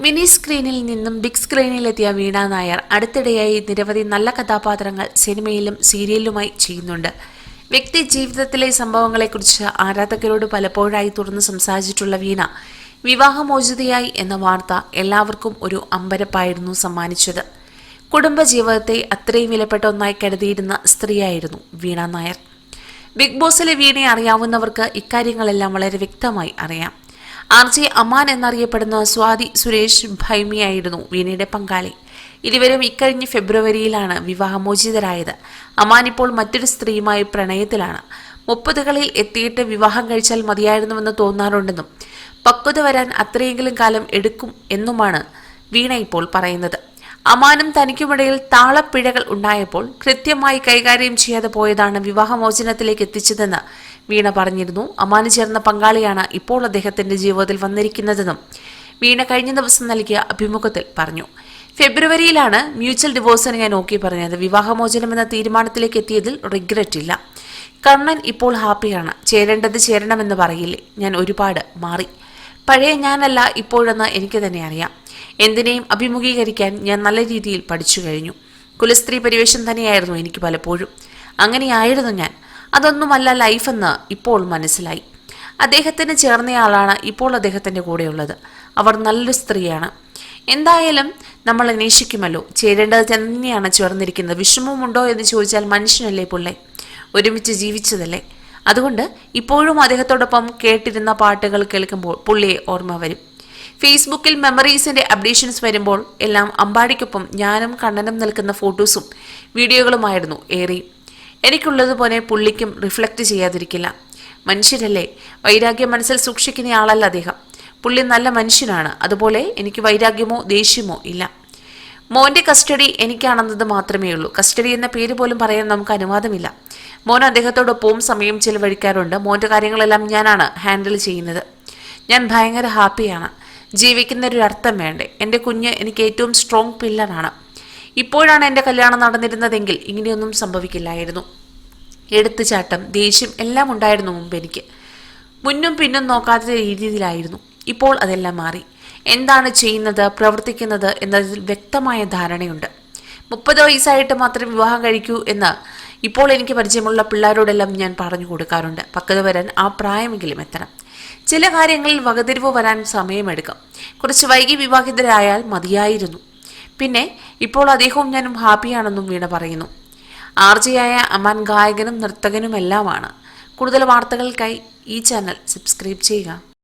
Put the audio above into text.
Mini സ്ക്രീനിൽ നിന്നും big സ്ക്രീനിലെത്തിയ വീണ നായർ അടുത്തിടെയായി നിരവധി നല്ല കഥാപാത്രങ്ങൾ സിനിമയിലും സീരിയലിലുമായി ചെയ്യുന്നുണ്ട്. വ്യക്തി ജീവിതത്തിലെ സംഭവങ്ങളെക്കുറിച്ച് ആരാധകരോട് പലപ്പോഴായി തുറന്ന് സംസാരിച്ചിട്ടുള്ള വീണ വിവാഹമോചിതയായി എന്ന വാർത്ത എല്ലാവർക്കും ഒരു അമ്പരപ്പായിരുന്നു സമ്മാനിച്ചത്. കുടുംബജീവിതത്തെ അത്രയും വിലപ്പെട്ട ഒന്നായി കരുതിയിരുന്ന സ്ത്രീയായിരുന്നു വീണ നായർ. ബിഗ് ബോസിലെ വീണയെ അറിയാവുന്നവർക്ക് ഇക്കാര്യങ്ങളെല്ലാം വളരെ വ്യക്തമായി അറിയാം. ആർ ജെ അമാൻ എന്നറിയപ്പെടുന്ന സ്വാതി സുരേഷ് ഭൈമിയായിരുന്നു വീണയുടെ പങ്കാളി. ഇരുവരും ഇക്കഴിഞ്ഞ ഫെബ്രുവരിയിലാണ് വിവാഹമോചിതരായത്. അമാൻ ഇപ്പോൾ മറ്റൊരു സ്ത്രീയുമായി പ്രണയത്തിലാണ്. മുപ്പതുകളിൽ എത്തിയിട്ട് വിവാഹം കഴിച്ചാൽ മതിയായിരുന്നുവെന്ന് തോന്നാറുണ്ടെന്നും പക്വത വരാൻ അത്രയെങ്കിലും കാലം എടുക്കും എന്നുമാണ് വീണ ഇപ്പോൾ പറയുന്നത്. അമാനും തനിക്കുമിടയിൽ താളപ്പിഴകൾ ഉണ്ടായപ്പോൾ കൃത്യമായി കൈകാര്യം ചെയ്യാതെ പോയതാണ് വിവാഹമോചനത്തിലേക്ക് എത്തിച്ചതെന്ന് വീണ പറഞ്ഞിരുന്നു. അമാന് ചേർന്ന പങ്കാളിയാണ് ഇപ്പോൾ അദ്ദേഹത്തിന്റെ ജീവിതത്തിൽ വന്നിരിക്കുന്നതെന്നും വീണ കഴിഞ്ഞ ദിവസം നൽകിയ അഭിമുഖത്തിൽ പറഞ്ഞു. ഫെബ്രുവരിയിലാണ് മ്യൂച്വൽ ഡിവോഴ്സിന് ഞാൻ നോക്കി പറഞ്ഞത്. വിവാഹമോചനം എന്ന തീരുമാനത്തിലേക്ക് എത്തിയതിൽ റിഗ്രറ്റ് ഇല്ല. കണ്ണൻ ഇപ്പോൾ ഹാപ്പിയാണ്. ചേരേണ്ടത് ചേരണമെന്ന് പറയില്ലേ? ഞാൻ ഒരുപാട് മാറി. പഴയ ഞാനല്ല ഇപ്പോഴെന്ന് എനിക്ക് തന്നെ അറിയാം. എന്തിനേയും അഭിമുഖീകരിക്കാൻ ഞാൻ നല്ല രീതിയിൽ പഠിച്ചു കഴിഞ്ഞു. കുലസ്ത്രീ പരിവേഷം തന്നെയായിരുന്നു എനിക്ക് പലപ്പോഴും. അങ്ങനെയായിരുന്നു ഞാൻ. അതൊന്നുമല്ല ലൈഫെന്ന് ഇപ്പോൾ മനസ്സിലായി. അദ്ദേഹത്തിന് ചേർന്നയാളാണ് ഇപ്പോൾ അദ്ദേഹത്തിന്റെ കൂടെയുള്ളത്. അവർ നല്ലൊരു സ്ത്രീയാണ്. എന്തായാലും നമ്മൾ അന്വേഷിക്കുമല്ലോ. ചേരേണ്ടത് തന്നെയാണ് ചേർന്നിരിക്കുന്നത്. വിഷമമുണ്ടോ എന്ന് ചോദിച്ചാൽ മനുഷ്യനല്ലേ പുള്ളെ. ഒരുമിച്ച് ജീവിച്ചതല്ലേ. അതുകൊണ്ട് ഇപ്പോഴും അദ്ദേഹത്തോടൊപ്പം കേട്ടിരുന്ന പാട്ടുകൾ കേൾക്കുമ്പോൾ പുള്ളിയെ ഓർമ്മ വരും. ഫേസ്ബുക്കിൽ മെമ്മറീസിന്റെ അപ്ഡേഷൻസ് വരുമ്പോൾ എല്ലാം അമ്പാടിക്കൊപ്പം ഞാനും കണ്ണനും നിൽക്കുന്ന ഫോട്ടോസും വീഡിയോകളുമായിരുന്നു ഏറെ. എനിക്കുള്ളതുപോലെ പുള്ളിക്കും റിഫ്ലക്റ്റ് ചെയ്യാതിരിക്കില്ല. മനുഷ്യരല്ലേ? വൈരാഗ്യം മനസ്സിൽ സൂക്ഷിക്കുന്ന ആളല്ല അദ്ദേഹം. പുള്ളി നല്ല മനുഷ്യനാണ്. അതുപോലെ എനിക്ക് വൈരാഗ്യമോ ദേഷ്യമോ ഇല്ല. മോന്റെ കസ്റ്റഡി എനിക്കാണെന്നത് മാത്രമേ ഉള്ളൂ. കസ്റ്റഡി എന്ന പേര് പോലും പറയാൻ നമുക്ക് അനുവാദമില്ല. മോൻ അദ്ദേഹത്തോടൊപ്പവും സമയം ചിലവഴിക്കാറുണ്ട്. മോന്റെ കാര്യങ്ങളെല്ലാം ഞാനാണ് ഹാൻഡിൽ ചെയ്യുന്നത്. ഞാൻ ഭയങ്കര ഹാപ്പിയാണ് ജീവിക്കുന്ന ഒരു അർത്ഥം വേണ്ടേ? എന്റെ കുഞ്ഞ് എനിക്ക് ഏറ്റവും സ്ട്രോങ് പില്ലറാണ് ഇപ്പോഴാണ് എന്റെ കല്യാണം നടന്നിരുന്നതെങ്കിൽ ഇങ്ങനെയൊന്നും സംഭവിക്കില്ലായിരുന്നു. എടുത്തുചാട്ടം ദേഷ്യം എല്ലാം ഉണ്ടായിരുന്നു മുമ്പ് എനിക്ക്. മുന്നും പിന്നും നോക്കാത്ത രീതിയിലായിരുന്നു. ഇപ്പോൾ അതെല്ലാം മാറി. എന്താണ് ചെയ്യുന്നത് പ്രവർത്തിക്കുന്നത് എന്നതിൽ വ്യക്തമായ ധാരണയുണ്ട്. മുപ്പത് വയസ്സായിട്ട് മാത്രം വിവാഹം കഴിക്കൂ എന്ന് ഇപ്പോൾ എനിക്ക് പരിചയമുള്ള പിള്ളേരോടെല്ലാം ഞാൻ പറഞ്ഞു കൊടുക്കാറുണ്ട്. പക്വത വരാൻ ആ പ്രായമെങ്കിലും എത്തണം. ചില കാര്യങ്ങളിൽ വകതിരിവ് വരാൻ സമയമെടുക്കും. കുറച്ച് വൈകി വിവാഹിതരായാൽ മതിയായിരുന്നു. പിന്നെ ഇപ്പോൾ അദ്ദേഹവും ഞാനും ഹാപ്പിയാണെന്നും വീണ പറയുന്നു. ആർജിയായ അമാൻ ഗായകനും നർത്തകനുമെല്ലാമാണ്. കൂടുതൽ വാർത്തകൾക്കായി ഈ ചാനൽ സബ്സ്ക്രൈബ് ചെയ്യുക.